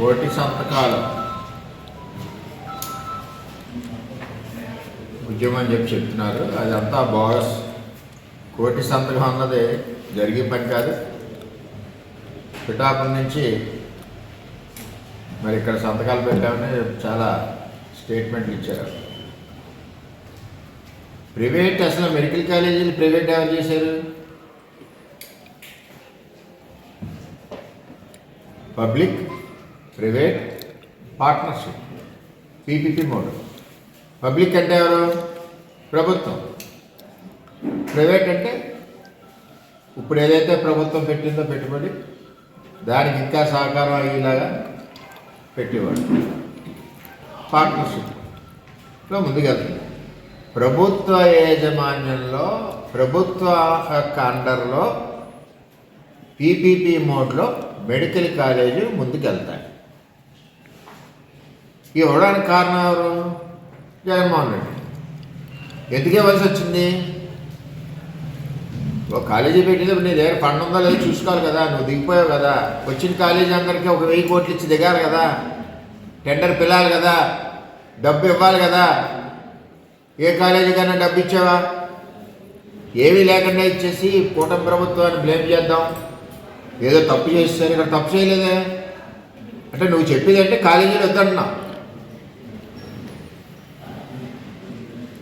కోటి సంతకాలు. ఉద్యమం అని చెప్పి చెప్తున్నారు. అదంతా బోగస్ కోటి సంతకం అన్నది జరిగే పని కాదు. పిఠాపురం నుంచి మరి ఇక్కడ సంతకాలు పెట్టామని చాలా స్టేట్మెంట్లు ఇచ్చారు. ప్రైవేట్ అసలు మెడికల్ కాలేజీలు ప్రైవేట్ ఎవరు చేశారు? Public? Private partnership PPP mode public అంటే ఎవరు? ప్రభుత్వం. ప్రైవేట్ అంటే ఇప్పుడు ఏదైతే ప్రభుత్వం పెట్టిందో పెట్టుబడి దానికి ఇంకా సహకారం అయ్యేలాగా పెట్టేవాడు పార్ట్నర్షిప్లో ముందుకెళ్తుంది ప్రభుత్వ యాజమాన్యంలో ప్రభుత్వ యొక్క అండర్లో పీపీపీ మోడ్లో మెడికల్ కాలేజీ ముందుకెళ్తాయి ఇవ్వడానికి కారణం ఎవరు? జగన్మోహన్ రెడ్డి. ఎందుకు ఇవ్వాల్సి వచ్చింది? ఒక కాలేజీ పెట్టినప్పుడు నీ దగ్గర ఫండ్ ఉందో లేదో చూసుకోవాలి కదా నువ్వు దిగిపోయావు కదా. వచ్చిన కాలేజీ అందరికీ ఒక వెయ్యి కోట్లు ఇచ్చి దిగాలి కదా. టెండర్ పిల్లాలి కదా. డబ్బు ఇవ్వాలి కదా. ఏ కాలేజీకైనా డబ్బు ఇచ్చావా? ఏమీ లేకుండా ఇచ్చేసి కూటమి ప్రభుత్వాన్ని బ్లేమ్ చేద్దాం. ఏదో తప్పు చేస్తారు ఇక్కడ తప్పు చేయలేదే. అంటే నువ్వు చెప్పేది అంటే కాలేజీలు వద్దంటున్నావు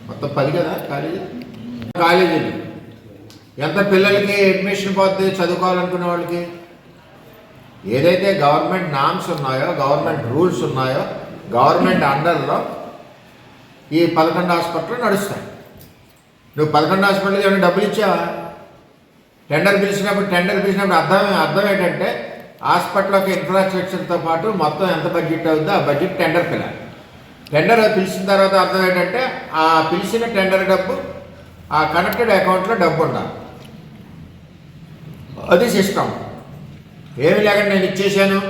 మొత్తం పది కదా కాలేజీ? కాలేజీలు ఎంత పిల్లలకి అడ్మిషన్ పోతుంది చదువుకోవాలనుకునే వాళ్ళకి? ఏదైతే గవర్నమెంట్ నామ్స్ ఉన్నాయో గవర్నమెంట్ రూల్స్ ఉన్నాయో గవర్నమెంట్ అండర్లో ఈ పదకొండు హాస్పిటల్ నడుస్తాయి. నువ్వు పదకొండు హాస్పిటల్కి ఏమైనా డబ్బులు ఇచ్చావా? టెండర్ పిలిచినప్పుడు టెండర్ పిలిచినప్పుడు అర్థం అర్థం ఏంటంటే హాస్పిటల్ యొక్క ఇన్ఫ్రాస్ట్రక్చర్తో పాటు మొత్తం ఎంత బడ్జెట్ అవుతుందో ఆ బడ్జెట్ టెండర్ పిలాలి టెండర్ పిలిచిన తర్వాత అర్థం ఏంటంటే ఆ పిలిచిన టెండర్ డబ్బు ఆ కనెక్టెడ్ అకౌంట్లో డబ్బు ఉండాలి. అది సిస్టమ్. ఏమి లేకుండా నేను ఇచ్చేసాను.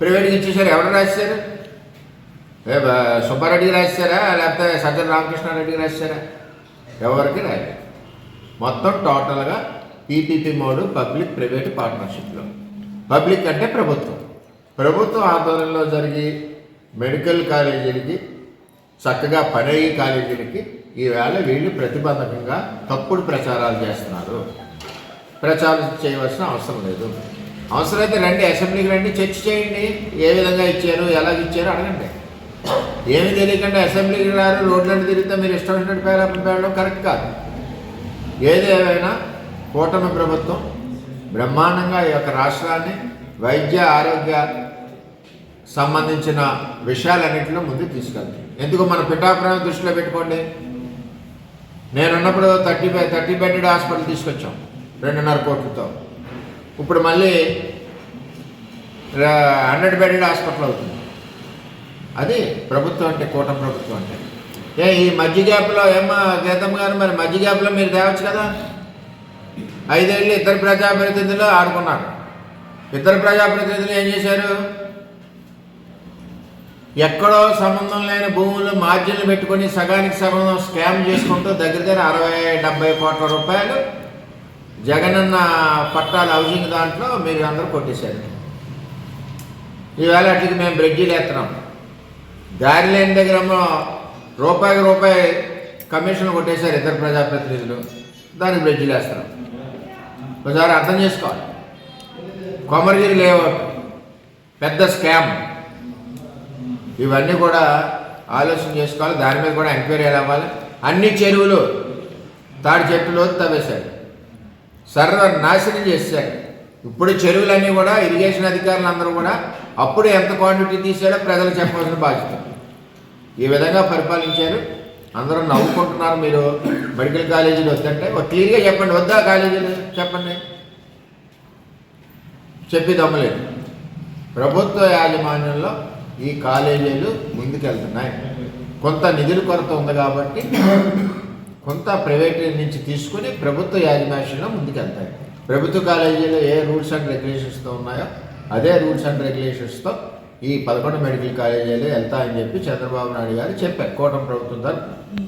ప్రైవేట్గా ఇచ్చేసారు. ఎవరు రాశారు? సుబ్బారెడ్డికి రాశారా? లేకపోతే సజ్జన రామకృష్ణారెడ్డికి రాశారా? ఎవరికి రాయలేదు. మొత్తం టోటల్గా పీపీపీ మోడ్ పబ్లిక్ ప్రైవేట్ పార్ట్నర్షిప్లో. పబ్లిక్ అంటే ప్రభుత్వం. ప్రభుత్వం ఆధ్వర్యంలో జరిగి మెడికల్ కాలేజీలకి చక్కగా పడయ్యే కాలేజీలకి ఈవేళ వీళ్ళు ప్రతిబంధకంగా తప్పుడు ప్రచారాలు చేస్తున్నారు. ప్రచారం చేయవలసిన అవసరం లేదు. అవసరమైతే రండి అసెంబ్లీకి రండి చర్చ చేయండి. ఏ విధంగా ఇచ్చారు ఎలా ఇచ్చారు అడగండి. ఏమి తెలియకుండా అసెంబ్లీకి రారు రోడ్లను తిరిగితే మీరు ఇష్టం వచ్చినట్టు పేరాపం కరెక్ట్ కాదు. ఏది కూటమి ప్రభుత్వం బ్రహ్మాండంగా ఈ యొక్క రాష్ట్రాన్ని వైద్య ఆరోగ్య సంబంధించిన విషయాలన్నింటిలో ముందు తీసుకెళ్తాం. ఎందుకు మన పిఠాపురం దృష్టిలో పెట్టుకోండి? నేనున్నప్పుడు thirty five thirty bedded hospital తీసుకొచ్చాం రెండున్నర కోట్లతో. ఇప్పుడు మళ్ళీ హండ్రెడ్ బెడెడ్ హాస్పిటల్ అవుతుంది. అది ప్రభుత్వం అంటే కూటమి ప్రభుత్వం అంటే. ఏ ఈ మధ్య గ్యాప్లో ఏమో గీతమ్మ గారు మరి మధ్య గ్యాప్లో మీరు తేవచ్చు కదా? ఐదేళ్ళు ఇద్దరు ప్రజాప్రతినిధులు ఆడుకున్నారు. ఇద్దరు ప్రజాప్రతినిధులు ఏం చేశారు? ఎక్కడో సంబంధం లేని భూములు మార్జిన్లు పెట్టుకొని సగానికి సగం స్కామ్ చేసుకుంటూ దగ్గర దగ్గర అరవై డెబ్బై కోట్ల రూపాయలు జగనన్న పట్టాలు హౌసింగ్ దాంట్లో మీరు అందరూ కొట్టేశారు. ఈవేళ అట్లకి మేము బ్రిడ్జీలు వేస్తున్నాం. దారి లేని దగ్గర రూపాయికి రూపాయి కమిషన్ కొట్టేశారు ఇద్దరు ప్రజాప్రతినిధులు. దానికి బ్రిడ్జీలు వేస్తున్నాం. ఒకసారి అర్థం చేసుకోవాలి. కొమరగిరి లేఅవుట్. పెద్ద స్కామ్. ఇవన్నీ కూడా ఆలోచన చేసుకోవాలి. దాని మీద కూడా ఎంక్వైరీ అవ్వాలి? అన్ని చెరువులు తాడి చెట్టులో తవ్వేశాడు సర్వ నాశనం చేశారు. ఇప్పుడు చెరువులన్నీ కూడా ఇరిగేషన్ అధికారులు అందరూ కూడా అప్పుడు ఎంత క్వాంటిటీ తీసాడో ప్రజలు చెప్పవలసిన బాధ్యత. ఈ విధంగా పరిపాలించారు. అందరూ నవ్వుకుంటున్నారు మీరు. మెడికల్ కాలేజీలు వద్దంటే ఒక క్లియర్గా చెప్పండి. వద్దా కాలేజీలు? చెప్పండి. చెప్పి దమ్మలేదు. ప్రభుత్వ యాజమాన్యంలో ఈ కాలేజీలు ముందుకెళ్తున్నాయి. కొంత నిధుల కొరత ఉంది కాబట్టి కొంత ప్రైవేట్ నుంచి తీసుకుని ప్రభుత్వ యాజమాన్యంలో ముందుకెళ్తాయి. ప్రభుత్వ కాలేజీలో ఏ రూల్స్ అండ్ రెగ్యులేషన్స్తో ఉన్నాయో అదే రూల్స్ అండ్ రెగ్యులేషన్స్తో ఈ పదకొండు మెడికల్ కాలేజీలు వెళ్తాయని చెప్పి చంద్రబాబు నాయుడు గారు చెప్పారు. కూటమి ప్రభుత్వం తరఫున.